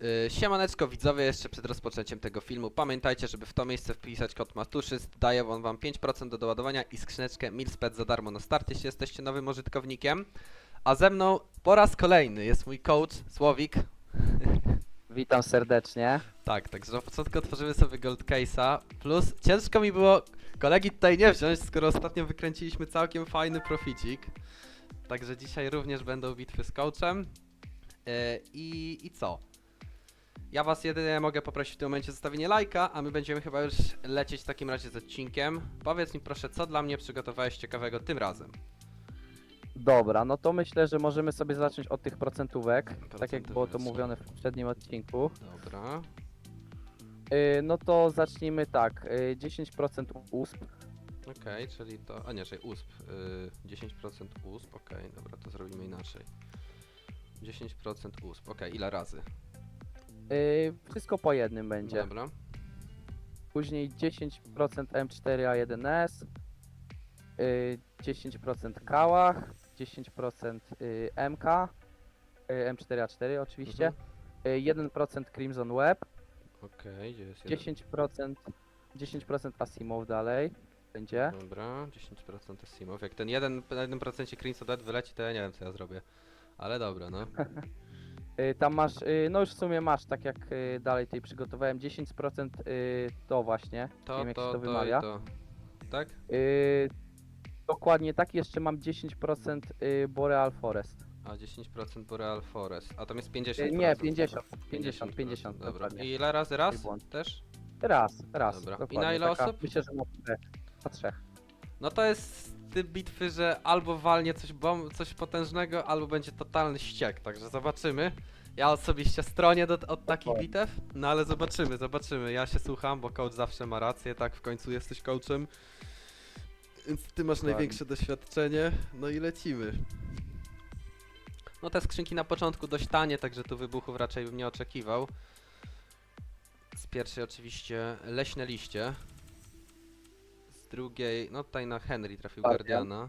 Yy, Siemaneczko widzowie, jeszcze przed rozpoczęciem tego filmu pamiętajcie, żeby w to miejsce wpisać kod Matuszyst, daje on wam 5% do doładowania i skrzyneczkę Milspet za darmo na start, jeśli jesteście nowym użytkownikiem. A ze mną po raz kolejny jest mój coach Słowik. Witam serdecznie. Tak, także na początku otworzymy sobie Gold Case'a, plus ciężko mi było kolegi tutaj nie wziąć, skoro ostatnio wykręciliśmy całkiem fajny proficik. Także dzisiaj również będą bitwy z coachem. Yy, I, I co? Ja was jedynie mogę poprosić w tym momencie o zostawienie lajka, a my będziemy chyba już lecieć w takim razie z odcinkiem. Powiedz mi proszę, co dla mnie przygotowałeś ciekawego tym razem? Dobra, no to myślę, że możemy sobie zacząć od tych procentówek, tak jak było to mówione w poprzednim odcinku. Dobra. Yy, no to zacznijmy tak, yy, 10% USP, Okej, czyli to. A nie, czyli USP. Yy, 10% USP, okej, dobra, to zrobimy inaczej. 10% USP, okej, ile razy? Yy, wszystko po jednym będzie. Dobra. Później 10% M4A1S, yy, 10% Kałach, 10% yy, MK, yy, M4A4 oczywiście, Mhm. yy, 1% Crimson Web, Okej, gdzie jest jeden? 10%, 10% Asimov dalej będzie. Dobra, 10% Asimov. Jak ten jeden, na 1% Crimson Dead wyleci, to ja nie wiem co ja zrobię. Ale dobra, no. Y, Tam masz, y, no już w sumie masz, tak jak y, dalej tutaj przygotowałem, 10% y, to właśnie, To, wiem jak się to, to to, wymawia. to. Tak? Y, dokładnie tak, jeszcze mam 10% y, Boreal Forest. A 10% Boreal Forest. A tam jest 50%. Y, nie, 50, 50, 50, Dobra. dokładnie. I ile razy raz? błąd. Też? Raz, raz. Dobra. I Dokładnie, na ile osób? Myślę, że. Na trzech. No to jest typ bitwy, że albo walnie coś, bom- coś potężnego, albo będzie totalny ściek, także zobaczymy. Ja osobiście stronię do, od takich bitew, no ale zobaczymy, zobaczymy. Ja się słucham, bo coach zawsze ma rację, tak? W końcu jesteś coachem. Więc ty masz Dokładnie. największe doświadczenie, no i lecimy. No te skrzynki na początku dość tanie, także tu wybuchów raczej bym nie oczekiwał. Z pierwszej oczywiście leśne liście. Drugiej, no tutaj na Henry trafił Guardian. Guardiana.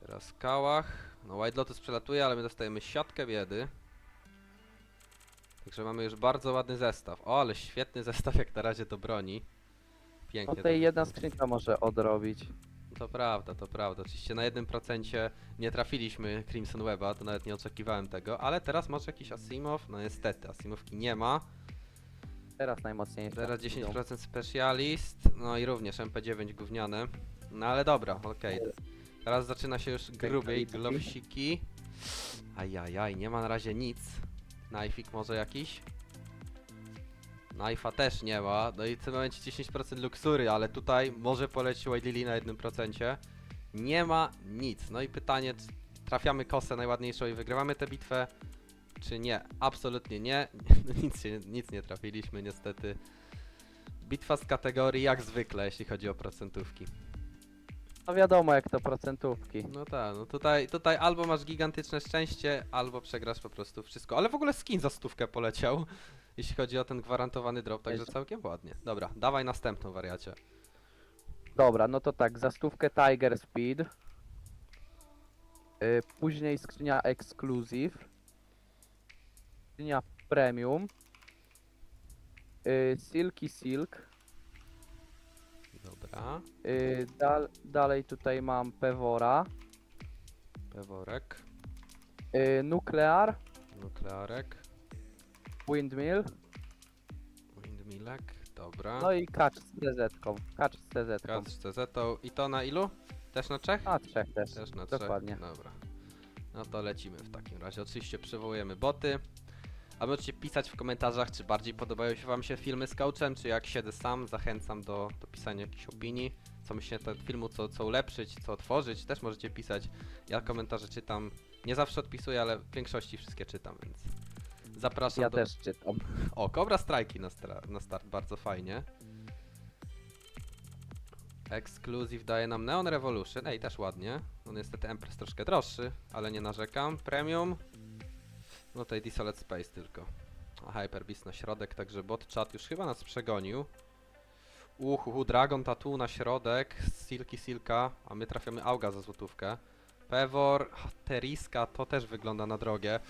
Teraz Kałach. No White Lotus przelatuje, ale my dostajemy siatkę biedy. Także mamy już bardzo ładny zestaw. O, ale świetny zestaw jak na razie do broni. No Pięknie. tutaj to- jedna skrzynka może odrobić. to prawda, to prawda. Oczywiście na 1% nie trafiliśmy Crimson Weba, to nawet nie oczekiwałem tego, ale teraz może jakiś Asimov? No niestety, Asimowki nie ma. Teraz najmocniejsza. Teraz idą. 10% Specialist, no i również MP9 gówniane. No ale dobra, okej. Teraz zaczyna się już grubiej, glowsiki. Ajajaj, nie ma na razie nic. Knifeik może jakiś? Knife'a też nie ma, no i w tym momencie 10% luksury, ale tutaj może polecić White Lily na 1%. Nie ma nic. No i pytanie, czy trafiamy kosę najładniejszą i wygrywamy tę bitwę, czy nie? Absolutnie nie. nic, się, nic nie trafiliśmy niestety. Bitwa z kategorii jak zwykle, jeśli chodzi o procentówki. No wiadomo jak to procentówki. No tak, no tutaj, tutaj albo masz gigantyczne szczęście, albo przegrasz po prostu wszystko. Ale w ogóle skin za stówkę poleciał, jeśli chodzi o ten gwarantowany drop, także Jest. całkiem ładnie. Dobra, dawaj następną wariacie. Dobra, no to tak, za stówkę Tiger Speed. Y, później skrzynia Exclusive. Skrzynia Premium. Y, Silky Silk. Dobra, Y, dal, dalej tutaj mam Pewora. peworek, Y, Nuclear. nuklearek, Windmill. windmillek, dobra. No i Catch z CZ-ką. Catch z CZ-ką. Kacz z CZ i to na ilu? Też na trzech? A, trzech też. Też na trzech. Dokładnie. Dobra. No to lecimy w takim razie. Oczywiście przywołujemy boty. A możecie pisać w komentarzach, czy bardziej podobają się wam się filmy z coachem, czy jak siedzę sam. Zachęcam do, do pisania jakichś opinii. Co myślicie ten filmu, co, co ulepszyć, co otworzyć, też możecie pisać. Ja komentarze czytam. Nie zawsze odpisuję, ale w większości wszystkie czytam, więc zapraszam Ja do... też czytam. O, Cobra Strike'i na, stra- na start, bardzo fajnie. Exclusive daje nam Neon Revolution, ej, też ładnie. No niestety Empress troszkę droższy, ale nie narzekam. Premium. No tutaj Desolate Space tylko. A Hyper Beast na środek, także bot chat już chyba nas przegonił. Uhu, Dragon Tattoo na środek, Silky Silka, a my trafiamy Auga za złotówkę. Pewor, Teriska, to też wygląda na drogie.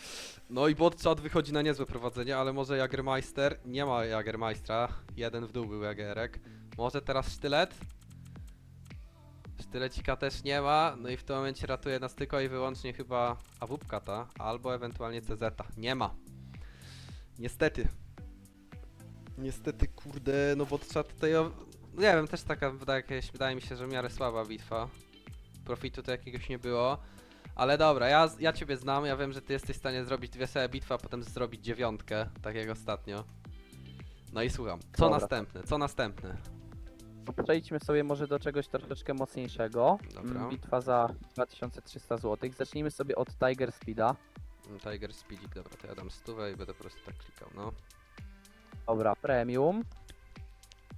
No i Botchat wychodzi na niezłe prowadzenie, ale może Jagermeister, nie ma Jagermeistra, jeden w dół był Jagerek. Może teraz Sztylet? Sztylecika też nie ma, no i w tym momencie ratuje nas tylko i wyłącznie chyba AWP ta, albo ewentualnie CZ. Nie ma. Niestety. Niestety, kurde, no Botchat tutaj, o- no nie wiem, też taka, wydaje, mi się, że w miarę słaba bitwa. Profitu to jakiegoś nie było. Ale dobra, ja, ja ciebie znam, ja wiem, że ty jesteś w stanie zrobić dwie sobie bitwy, a potem zrobić dziewiątkę, tak jak ostatnio. No i słucham, co Dobra. następne, co następne? Przejdźmy sobie może do czegoś troszeczkę mocniejszego. Dobra. Mm, Bitwa za 2300 zł. Zacznijmy sobie od Tiger Speeda. Mm, Tiger Speedik, dobra, to ja dam stówę i będę po prostu tak klikał, no. Dobra, premium.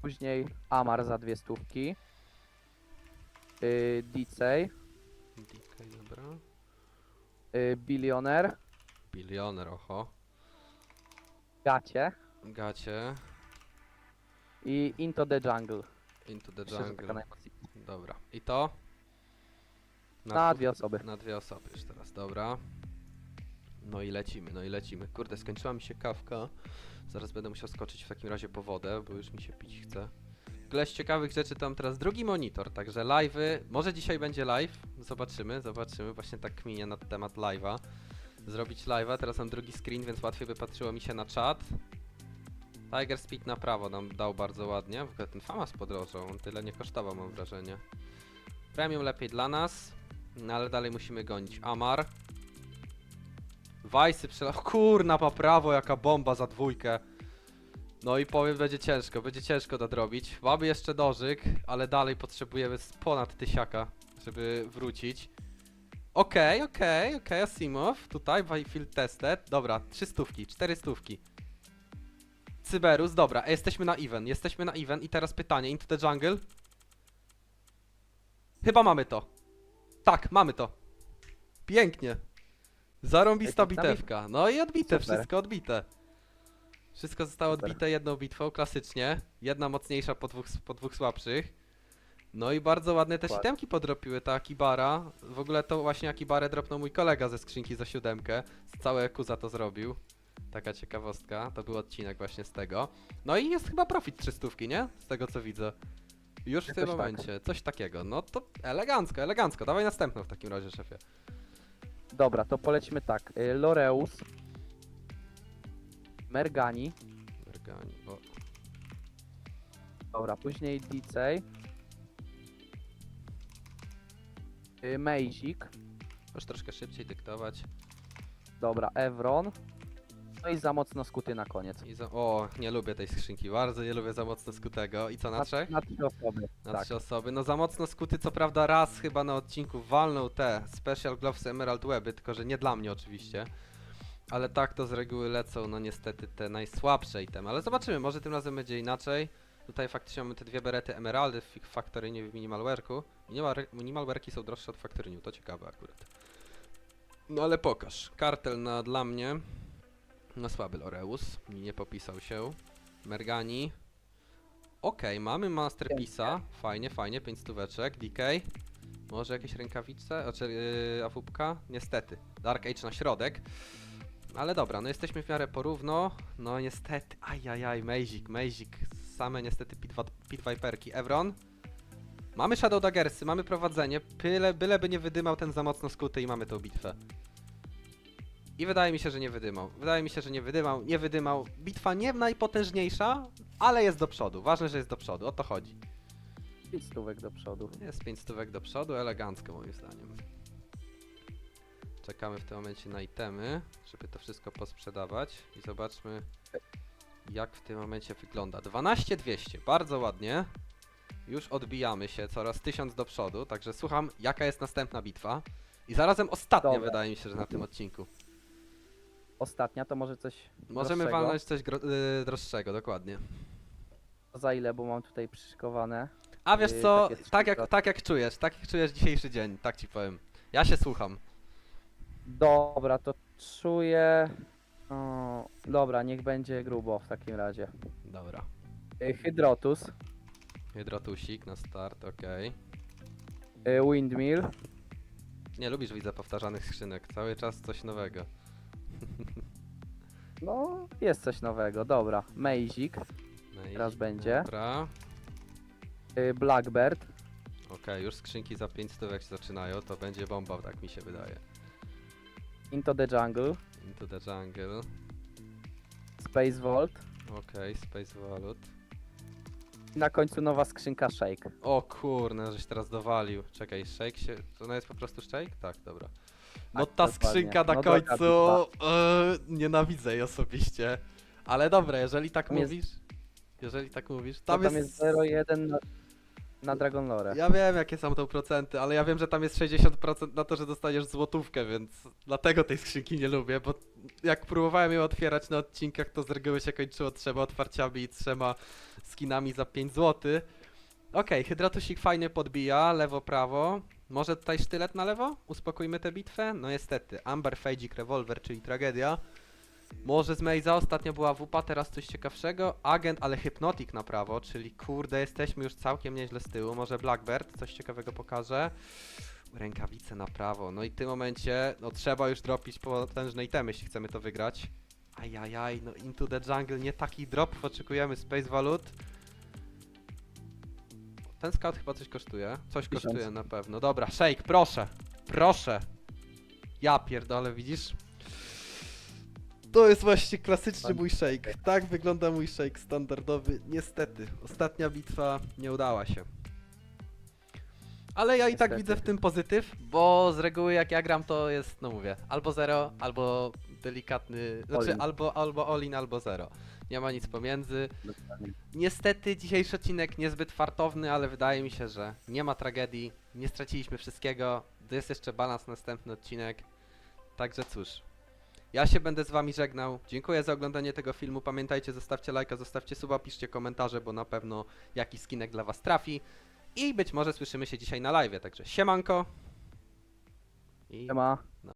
Później Amar za dwie stówki. Yy, Dicej, dobra. yy, Billionaire, Bilioner, oho. Gacie Gacie, i Into the Jungle. Into the Myślę, że taka Jungle. Dobra, i to? Na dwie osoby. Na dwie osoby już teraz, dobra. No i lecimy, no i lecimy. Kurde, skończyła mi się kawka. Zaraz będę musiał skoczyć w takim razie po wodę, bo już mi się pić chce. Ogóle z ciekawych rzeczy to mam teraz drugi monitor, także live'y, może dzisiaj będzie live, zobaczymy, zobaczymy, właśnie tak kminie na temat live'a. Zrobić live'a, teraz mam drugi screen, więc łatwiej by patrzyło mi się na czat. Tiger Speed na prawo nam dał bardzo ładnie, w ogóle ten Famas podrożał, on tyle nie kosztował mam wrażenie. Premium lepiej dla nas, no ale dalej musimy gonić. Amar. Wajsy przela... Kurna, pa prawo, jaka bomba za dwójkę. No i powiem, będzie ciężko, będzie ciężko nadrobić. Mamy jeszcze dożyk, ale dalej potrzebujemy ponad tysiaka, żeby wrócić. Okej, okej, okej, Asimov, tutaj, field tested. Dobra, trzy stówki, cztery stówki. Cyberus, dobra, jesteśmy na even, jesteśmy na even i teraz pytanie, Into the Jungle? Chyba mamy to. Tak, mamy to. Pięknie. Zarąbista bitewka. No i odbite, Super. wszystko odbite. Wszystko zostało Super. odbite jedną bitwą, klasycznie. Jedna mocniejsza po dwóch, po dwóch słabszych. No i bardzo ładne też Dokładnie. itemki podropiły ta Akibara. W ogóle to właśnie Akibarę dropnął mój kolega ze skrzynki za siódemkę. Całe Kuza to zrobił. Taka ciekawostka. To był odcinek właśnie z tego. No i jest chyba profit 300, nie? Z tego co widzę. Już w tym Jakoś tak. momencie. Coś takiego. No to elegancko, elegancko. Dawaj następną w takim razie, szefie. Dobra, to polecimy tak. Y, Loreus, Mergani, Mergani, bo... dobra, później Dicej, y, Mejzik, Możesz troszkę szybciej dyktować. dobra, Evron, no i za mocno skuty na koniec. I za... O, nie lubię tej skrzynki. Bardzo nie lubię za mocno skutego. I co, na trzech? Na trzy osoby, Na tak. trzy osoby. No za mocno skuty, co prawda raz chyba na odcinku walnął te Special Gloves Emerald Weby, tylko że nie dla mnie oczywiście. Ale tak to z reguły lecą, no niestety te najsłabsze itemy. Ale zobaczymy, może tym razem będzie inaczej. Tutaj faktycznie mamy te dwie berety Emeraldy w Fig Factory, nie w Minimalware'ku. Minimal- Minimalware'ki są droższe od Factory New, to ciekawe akurat. No ale pokaż. Kartel na dla mnie. No słaby Loreus, nie popisał się. Mergani. Okej, mamy Masterpiece'a. Fajnie, fajnie, 5 stóweczek. DK. Może jakieś rękawice? Znaczy, yy, awupka? Niestety. Dark Age na środek. Ale dobra, no jesteśmy w miarę porówno. No niestety, ajajaj, Mejzik, Mejzik. Same niestety Pit, Pit Viperki. Evron. Mamy Shadow Daggersy, mamy prowadzenie. Byle, byleby nie wydymał ten za mocno skuty i mamy tą bitwę. I wydaje mi się, że nie wydymał. Wydaje mi się, że nie wydymał. Nie wydymał. Bitwa nie najpotężniejsza, ale jest do przodu. Ważne, że jest do przodu. O to chodzi. Pięć stówek do przodu. Jest 5 stówek do przodu, elegancko moim zdaniem. Czekamy w tym momencie na itemy, żeby to wszystko posprzedawać i zobaczmy jak w tym momencie wygląda. 12200, bardzo ładnie. Już odbijamy się coraz 1000 do przodu, także słucham jaka jest następna bitwa. I zarazem ostatnia Dobra. wydaje mi się, że na tym odcinku. Ostatnia to może coś Możemy droższego. walnąć coś gro- yy, droższego, dokładnie. Za ile, bo mam tutaj przyszykowane. A wiesz Yy, co, takie tak jak, trzy- tak jak czujesz, tak jak czujesz dzisiejszy dzień, tak ci powiem. Ja się słucham. Dobra, to czuję... O, dobra, niech będzie grubo w takim razie. Dobra. Y, Nie lubisz widzę powtarzanych skrzynek, cały czas coś nowego. No, jest coś nowego, dobra. I- Teraz będzie. Dobra. y, Blackbird, Okej, już skrzynki za 5 stówek się zaczynają, to będzie bomba, tak mi się wydaje. Into the Jungle, Into the Jungle. Space Vault Okej, Space Valut. i na końcu nowa skrzynka Shake. O kurna, żeś teraz dowalił. Czekaj, shake się. To ona jest po prostu shake? Tak, dobra. No ta dokładnie. skrzynka na No końcu. e, nienawidzę jej osobiście. Ale dobra, jeżeli tak Tam jest- mówisz. Jeżeli tak mówisz. Tam, Tam, tam jest 0,1 na, na Dragon Lore. Ja wiem jakie są to procenty, ale ja wiem, że tam jest 60% na to, że dostaniesz złotówkę, więc dlatego tej skrzynki nie lubię, bo jak próbowałem ją otwierać na odcinkach, to z reguły się kończyło trzema otwarciami i trzema skinami za 5 zł. Okej, Hydratusik fajnie podbija, lewo, prawo. Może tutaj sztylet na lewo? Uspokójmy tę bitwę? No niestety, Amber, Fejdzik, Revolver, czyli tragedia. Może z Meiza ostatnio była WUPA, teraz coś ciekawszego. Agent, ale Hypnotic na prawo, czyli kurde, jesteśmy już całkiem nieźle z tyłu. Może Blackbird coś ciekawego pokaże. Rękawice na prawo. No i w tym momencie, no trzeba już dropić potężne itemy, jeśli chcemy to wygrać. Ajajaj, no Into the Jungle, nie taki drop, oczekujemy Space Valut. Ten scout chyba coś kosztuje. Coś Tysiąc. kosztuje na pewno. Dobra, shake, proszę. Proszę. Ja pierdolę, widzisz? To jest właśnie klasyczny mój shake. Tak wygląda mój shake standardowy. Niestety, ostatnia bitwa nie udała się. Ale ja i tak Niestety. widzę w tym pozytyw, bo z reguły jak ja gram to jest, no mówię, albo zero, albo delikatny, znaczy albo, albo all-in, albo zero. Nie ma nic pomiędzy. Niestety dzisiejszy odcinek niezbyt fartowny, ale wydaje mi się, że nie ma tragedii, nie straciliśmy wszystkiego, jest jeszcze balans następny odcinek. Także cóż, ja się będę z wami żegnał. Dziękuję za oglądanie tego filmu. Pamiętajcie, zostawcie lajka, zostawcie suba, piszcie komentarze, bo na pewno jakiś skinek dla was trafi. I być może słyszymy się dzisiaj na live, także siemanko. I Nie ma.